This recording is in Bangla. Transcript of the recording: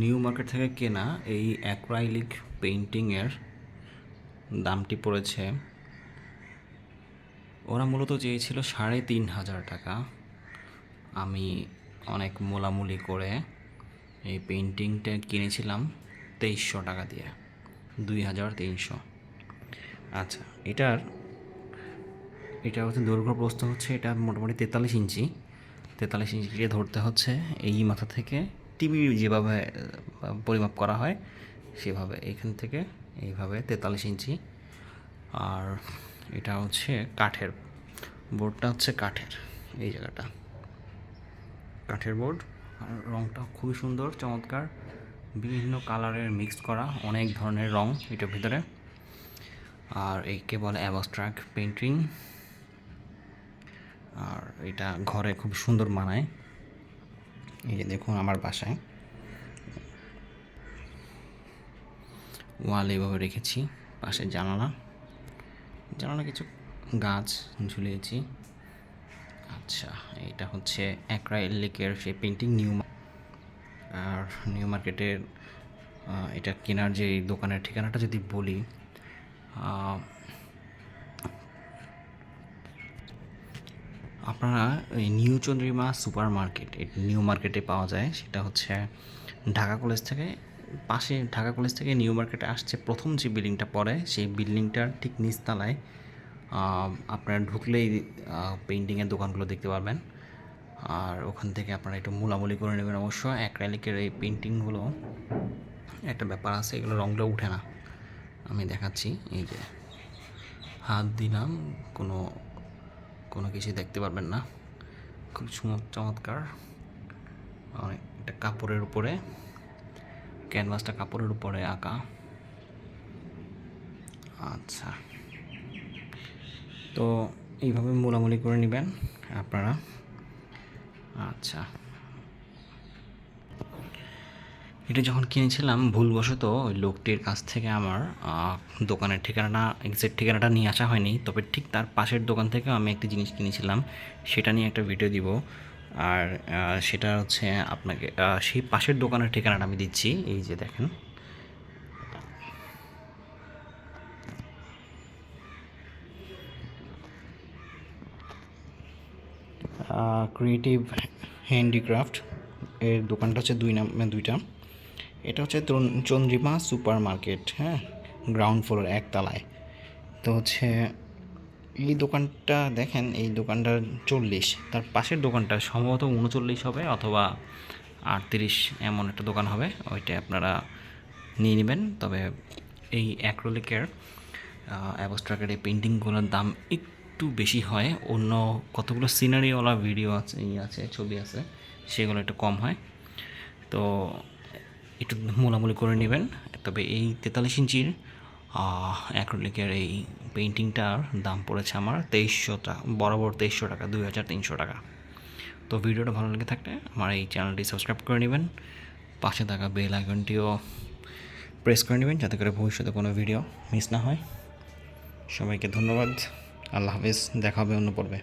নিউ মার্কেট থেকে কেনা এই অ্যাক্রাইলিক পেইন্টিংয়ের দামটি পড়েছে। ওরা মূলত চেয়েছিল সাড়ে তিন হাজার টাকা। আমি অনেক মোলামুলি করে এই পেইন্টিংটা কিনেছিলাম তেইশশো টাকা দিয়ে, দুই হাজার তিনশো। আচ্ছা এটার, এটা হচ্ছে দৈর্ঘ্য প্রস্থ হচ্ছে এটা মোটামুটি তেতাল্লিশ ইঞ্চি। তেতাল্লিশ ইঞ্চি ধরতে হচ্ছে এই মাথা থেকে। টিভি যেভাবে পরিমাপ করা হয়, সেভাবে এখান থেকে এইভাবে তেতাল্লিশ ইঞ্চি। আর এটা হচ্ছে কাঠের, বোর্ডটা হচ্ছে কাঠের, এই জায়গাটা। কাঠের বোর্ড, আর রঙটা খুবই সুন্দর, চমৎকার। বিভিন্ন কালারের মিক্স করা, অনেক ধরনের রং এটার ভিতরে। আর একে বলে অ্যাবস্ট্রাক্ট পেন্টিং আর এটা ঘরে খুব সুন্দর মানায়। এই যে দেখুন আমার বাসায়। ওয়াল এভাবে রেখেছি, পাশে জানালা। জানালা কিছু গাছ ঝুলিয়েছি। আচ্ছা এটা হচ্ছে অ্যাক্রাইলিকের সেই পেন্টিং নিউ আর নিউ মার্কেটের এটা কেনার যে দোকানের ঠিকানাটা যদি বলি আপনারা এই new Chandrima super market new মার্কেটে পাওয়া যায়। সেটা হচ্ছে ঢাকা কলেজ থেকে, পাশে ঢাকা কলেজ থেকে নিউ মার্কেটে আসছে। প্রথম যে বিল্ডিংটা পড়ে, সেই বিল্ডিংটার ঠিক নিচতলায় আপনারা ঢুকলেই পেন্টিংয়ের দোকানগুলো দেখতে পারবেন। আর ওখান থেকে আপনারা একটু মোলামুলি করে নেবেন অবশ্য। অ্যাক্রাইলিকের এই পেন্টিংগুলো একটা ব্যাপার আছে, এগুলো রঙটা উঠে না। আমি দেখাচ্ছি, এই যে। হাত দিলাম, কোনো কোনো কিছু দেখতে পারবেন না। খুব চমৎকার। অনেক একটা কাপড়ের উপরে, ক্যানভাসটা কাপড়ের উপরে আঁকা। আচ্ছা। তো এইভাবে মোলামুলি করে নেবেন আপনারা। আচ্ছা। এটা যখন কিনেছিলাম, ভুলবশত ওই লোকটির কাছ থেকে আমার দোকানের ঠিকানাটা এক্সাক্ট ঠিকানাটা নিয়ে আসা হয়নি। তবে ঠিক তার পাশের দোকান থেকে আমি একটি জিনিস কিনেছিলাম। সেটা নিয়ে একটা ভিডিও দিব। আর সেটা হচ্ছে আপনাকে সেই পাশের দোকানের ঠিকানাটা আমি দিচ্ছি। এই যে দেখেন। ক্রিয়েটিভ হ্যান্ডিক্রাফট এর দোকানটা হচ্ছে দুই নাম, দুইটা। এটা হচ্ছে চন্দ্রিমা সুপার মার্কেট হ্যাঁ? গ্রাউন্ড ফ্লোর একতলায়। তো হচ্ছে এই দোকানটা দেখেন, এই দোকানটা চল্লিশ, তার পাশের দোকানটা সম্ভবত উনচল্লিশ হবে অথবা আটত্রিশ এমন একটা দোকান হবে, ওইটা আপনারা নিয়ে নেবেন। তবে এই অ্যাক্রোলিকের অ্যাবস্ট্রাকের এই পেন্টিংগুলোর দাম একটু বেশি হয়। অন্য কতগুলো সিনারিওয়ালা ভিডিও আছে আছে, ছবি আছে, সেগুলো একটু কম হয়। তো একটু মোলামুলি করে নেবেন। তবে এই তেতাল্লিশ ইঞ্চির অ্যাক্রোলিকের এই পেন্টিংটার দাম পড়েছে আমার তেইশশো টাকা বরাবর তেইশশো টাকা, দুই হাজার তিনশো টাকা। তো ভিডিওটা ভালো লেগে থাকলে আমার এই চ্যানেলটি সাবস্ক্রাইব করে নেবেন। পাশে থাকা বেল আইকনটিও প্রেস করে নেবেন যাতে করে ভবিষ্যতে কোনো ভিডিও মিস না হয়। সবাইকে ধন্যবাদ। আল্লাহ হাফিজ। দেখা হবে অন্য পর্বে।